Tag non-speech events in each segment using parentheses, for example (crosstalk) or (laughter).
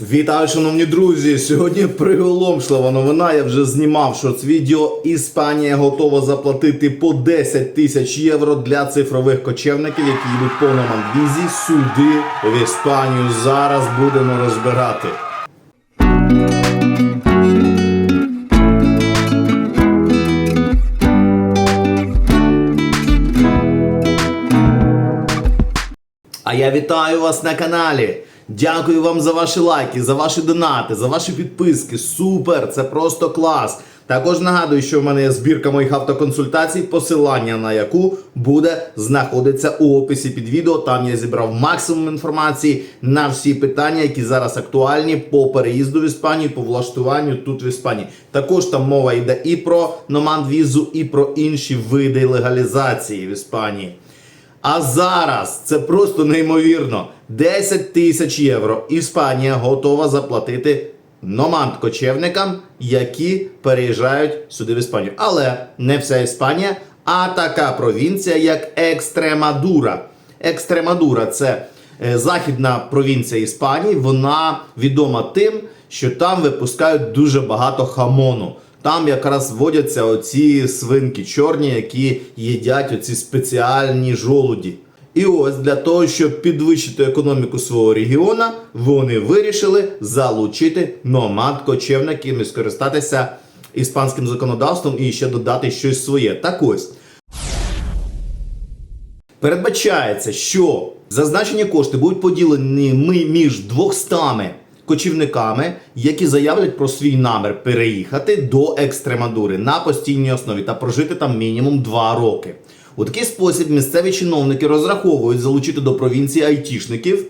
Вітаю, шановні друзі! Сьогодні приголомшлива новина. Я вже знімав шоц-відео. Іспанія готова заплатити по 10 тисяч євро для цифрових кочевників, які їдуть по Нормандвізі сюди в Іспанію. Зараз будемо розбирати. А я вітаю вас на каналі. Дякую вам за ваші лайки, за ваші донати, за ваші підписки. Супер! Це просто клас. Також нагадую, що в мене є збірка моїх автоконсультацій, посилання на яку буде знаходиться у описі під відео. Там я зібрав максимум інформації на всі питання, які зараз актуальні по переїзду в Іспанію, по влаштуванню тут в Іспанії. Також там мова йде і про номад-візу, і про інші види легалізації в Іспанії. А зараз це просто неймовірно. 10 тисяч євро. Іспанія готова заплатити номад-кочевникам, які переїжджають сюди в Іспанію. Але не вся Іспанія, а така провінція, як Екстремадура. Екстремадура це е, західна провінція Іспанії. Вона відома тим, що там випускають дуже багато хамону. Там якраз водяться оці свинки чорні, які їдять оці спеціальні жолуді. І ось для того, щоб підвищити економіку свого регіону, вони вирішили залучити номад-кочевників і скористатися іспанським законодавством і ще додати щось своє. Так ось. Передбачається, що зазначені кошти будуть поділені між 200 кочівниками, які заявлять про свій намір переїхати до Екстремадури на постійній основі та прожити там мінімум 2 роки. У такий спосіб місцеві чиновники розраховують залучити до провінції айтішників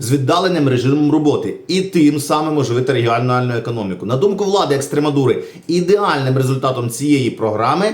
з віддаленим режимом роботи і тим самим оживити регіональну економіку. На думку влади Екстремадури, ідеальним результатом цієї програми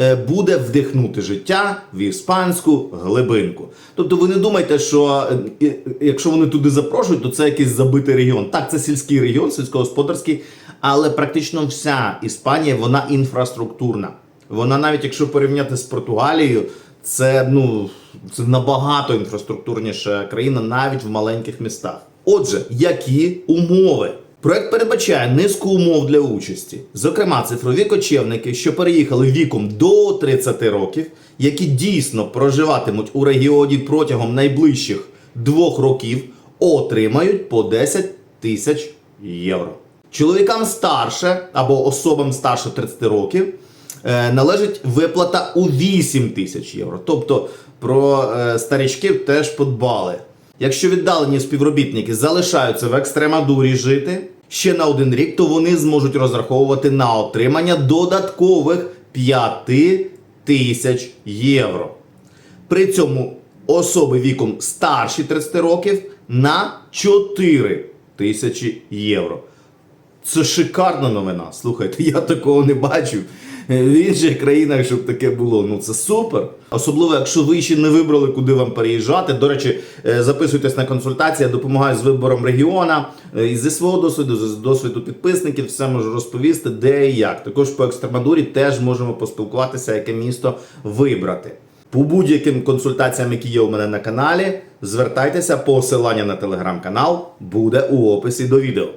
е, буде вдихнути життя в іспанську глибинку. Тобто ви не думайте, що е, якщо вони туди запрошують, то це якийсь забитий регіон. Так, це сільський регіон, сільськогосподарський, але практично вся Іспанія вона інфраструктурна. Вона навіть якщо порівняти з Португалією, це ну це набагато інфраструктурніша країна, навіть в маленьких містах. Отже, які умови? Проект передбачає низку умов для участі, зокрема, цифрові кочевники, що переїхали віком до 30 років, які дійсно проживатимуть у регіоні протягом найближчих двох років, отримають по 10 тисяч євро. Чоловікам старше або особам старше 30 років належить виплата у 8 тисяч євро. Тобто про е, старічків теж подбали. Якщо віддалені співробітники залишаються в екстремадурі жити ще на один рік, то вони зможуть розраховувати на отримання додаткових 5 тисяч євро. При цьому особи віком старші 30 років на 4 тисячі євро. Це шикарна новина. Слухайте, я такого не бачив. (laughs) В інших країнах, щоб таке було, ну це супер. Особливо, якщо ви ще не вибрали, куди вам переїжджати. До речі, е, записуйтесь на консультації, я допомагаю з вибором регіона. Е, І зі свого досвіду, з досвіду підписників, все можу розповісти, де і як. Також по Екстремадурі теж можемо поспілкуватися, яке місто вибрати. По будь-яким консультаціям, які є у мене на каналі, звертайтеся, посилання на телеграм-канал буде у описі до відео.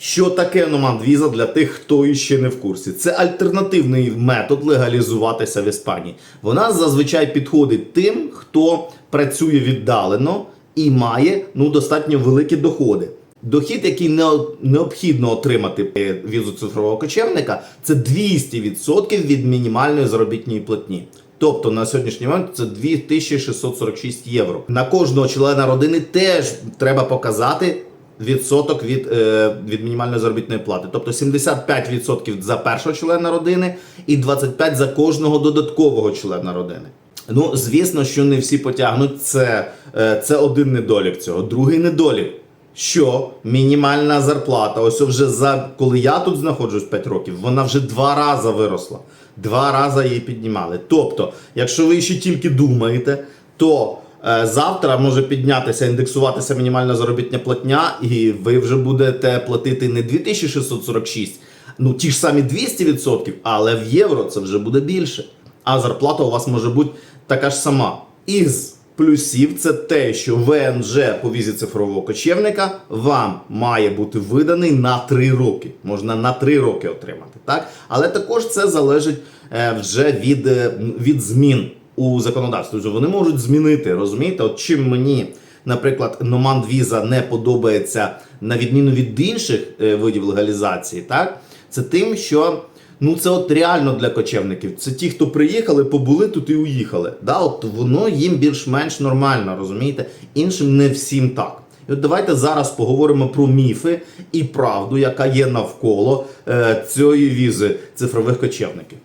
Що таке номад-віза для тих, хто іще не в курсі? Це альтернативний метод легалізуватися в Іспанії. Вона зазвичай підходить тим, хто працює віддалено і має ну, достатньо великі доходи. Дохід, який не- необхідно отримати е, візу цифрового кочевника, це 200% від мінімальної заробітної платні. Тобто на сьогоднішній момент це 2646 євро. На кожного члена родини теж треба показати відсоток від, е, від мінімальної заробітної плати. Тобто 75% за першого члена родини і 25% за кожного додаткового члена родини. Ну, звісно, що не всі потягнуть це, е, це один недолік цього. Другий недолік. Що мінімальна зарплата, ось вже за коли я тут знаходжусь 5 років, вона вже два рази виросла. Два рази її піднімали. Тобто, якщо ви ще тільки думаєте, то завтра може піднятися, індексуватися мінімальна заробітня платня, і ви вже будете платити не 2646, ну ті ж самі 200%, але в євро це вже буде більше. А зарплата у вас може бути така ж сама. Із плюсів це те, що ВНЖ по візі цифрового кочівника вам має бути виданий на 3 роки. Можна на 3 роки отримати. Так? Але також це залежить е, вже від, е, від змін у законодавстві. Тобто вони можуть змінити, розумієте? От чим мені, наприклад, Номанд Віза не подобається на відміну від інших е, видів легалізації, так? Це тим, що ну це от реально для кочевників. Це ті, хто приїхали, побули тут і уїхали. Да? От воно їм більш-менш нормально, розумієте? Іншим не всім так. І от давайте зараз поговоримо про міфи і правду, яка є навколо е, цієї візи цифрових кочевників.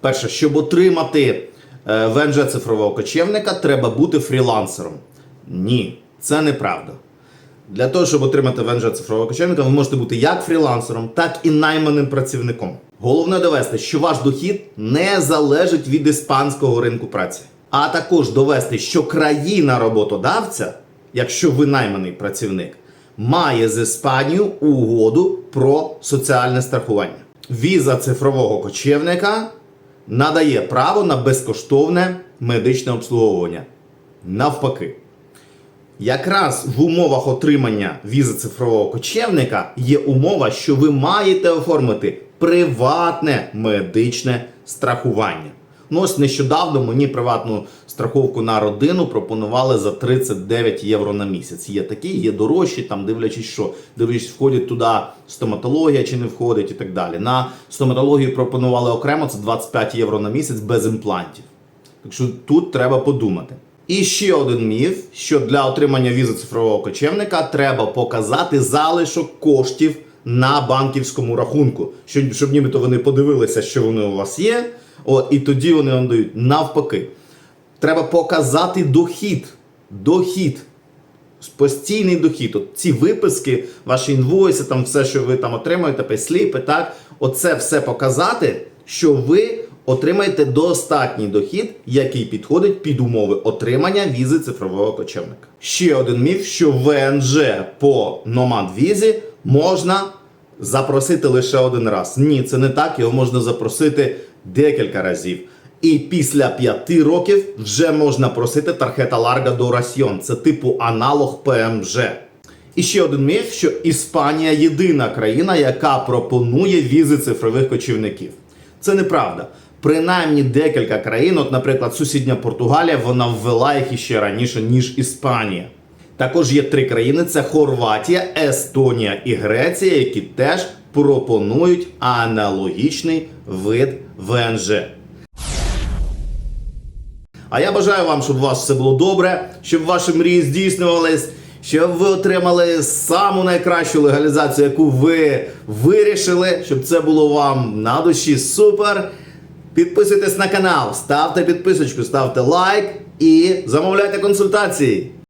Перше, щоб отримати е, ВНЖ цифрового кочевника, треба бути фрілансером. Ні, це неправда. Для того, щоб отримати ВНЖ цифрового кочевника, ви можете бути як фрілансером, так і найманим працівником. Головне довести, що ваш дохід не залежить від іспанського ринку праці. А також довести, що країна роботодавця, якщо ви найманий працівник, має з Іспанією угоду про соціальне страхування. Віза цифрового кочевника надає право на безкоштовне медичне обслуговування. Навпаки. Якраз в умовах отримання візи цифрового кочевника є умова, що ви маєте оформити приватне медичне страхування. Ну ось нещодавно мені приватну страховку на родину пропонували за 39 євро на місяць. Є такі, є дорожчі, там дивлячись, що дивлячись, входить туди стоматологія чи не входить і так далі. На стоматологію пропонували окремо це 25 євро на місяць без імплантів. Так що тут треба подумати. І ще один міф, що для отримання візи цифрового кочевника треба показати залишок коштів на банківському рахунку, щоб нібито вони подивилися, що вони у вас є, от, і тоді вони вам дають. Навпаки, треба показати дохід. Дохід. Постійний дохід. От ці виписки, ваші інвойси, там все, що ви там отримуєте, пейсліпи, так, оце все показати, що ви отримаєте достатній дохід, який підходить під умови отримання візи цифрового кочевника. Ще один міф, що ВНЖ по Номад візі можна запросити лише один раз. Ні, це не так, його можна запросити декілька разів. І після п'яти років вже можна просити тархета Ларга до Расьйон. Це типу аналог ПМЖ. І ще один міф, що Іспанія єдина країна, яка пропонує візи цифрових кочівників. Це неправда. Принаймні декілька країн, от, наприклад, сусідня Португалія, вона ввела їх іще раніше, ніж Іспанія. Також є три країни: це Хорватія, Естонія і Греція, які теж пропонують аналогічний вид ВНЖ. А я бажаю вам, щоб у вас все було добре, щоб ваші мрії здійснювались, щоб ви отримали саму найкращу легалізацію, яку ви вирішили, щоб це було вам на душі супер. Підписуйтесь на канал, ставте підписочку, ставте лайк і замовляйте консультації.